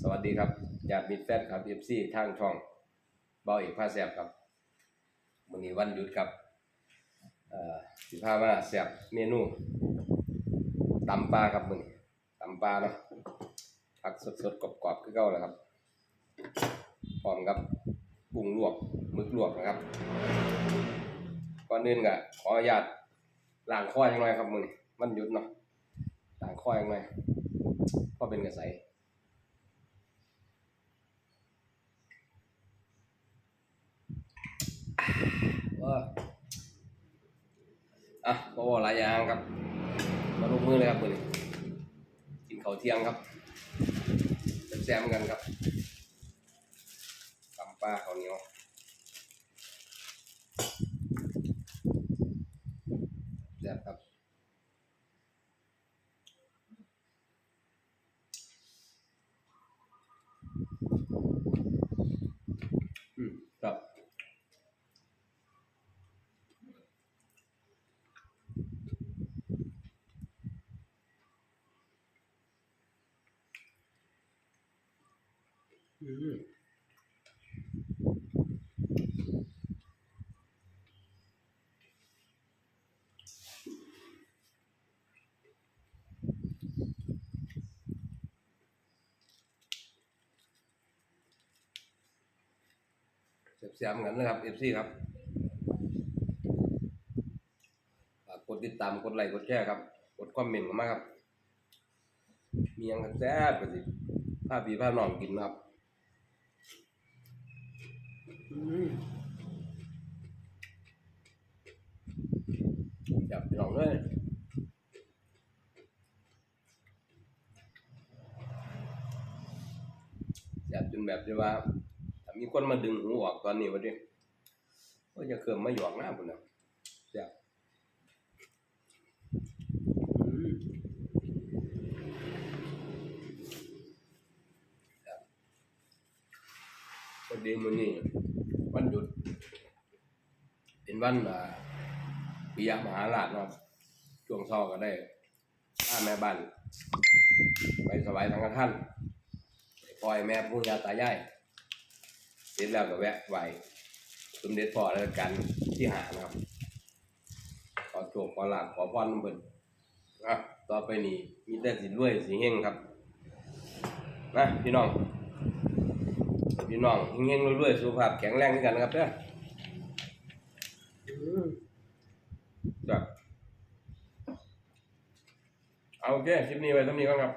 สวัสดีครับญาติมิตรแฟนครับเอฟซีทางช่องเบาเอกผ้าแสบครับวันนี้วันหยุดครับสิพามาแสบเมนูตำปลาครับมือนี้ตำปลาเนาะผักสดๆกรอบๆคือเก่าแหล้วครับพร้อมกับกุ้งลวกมึกลวกนะครับก่อนอื่นก็ขออนุญาตล้างคอจังหน่อยครับมือนี้มันหยุดเนาะล้างคอจังหน่อยเพราะเป็นกระใส ว่าอะก็ว่าหลายอย่างครับ มาลงมือเลยครับมือนี้กินข้าวเที่ยงครับแซมกันครับตำป้าข้าวเหนียวแซ่บครับอืมครับ อืม เสียบๆกันนะครับ FC ครับฝากกดติดตามกดไลค์กดแชร์ครับ กดคอมเมนต์กันมาครับ มียังกันแซ่บกันสิภาพพี่ภาพน้องกินครับ จับพี่น้องเลยจับจนแบบที่ว่าถ้ามีคนมาดึงหูออกตอนนี้วะดิก็จะเคิมมาหยอกหน้าผมนะจับอืม วัน ดีมื้อนี้วันหยุด เป็นวันอ่าปิยมหาราชเนาะช่วงเช้าก็ได้พาแม่บ้านไปสวายสังฆทานไปปล่อยแม่ปู่ย่าตายายเสร็จแล้วก็แวะไหวสมเด็จพ่อราชการที่หานะครับขอโชคขอลาภขอพรนำเพิ่นอะต่อไปนี้มีแต่สิรวยสิเฮงครับนะพี่น้อง พี่น้องเฮงๆรวยๆสุขภาพแข็งแรงด้วยกันนะครับเด้อจ้ะเอาโอเคคลิปนี้ไว้เท่านี้ก่อนครับ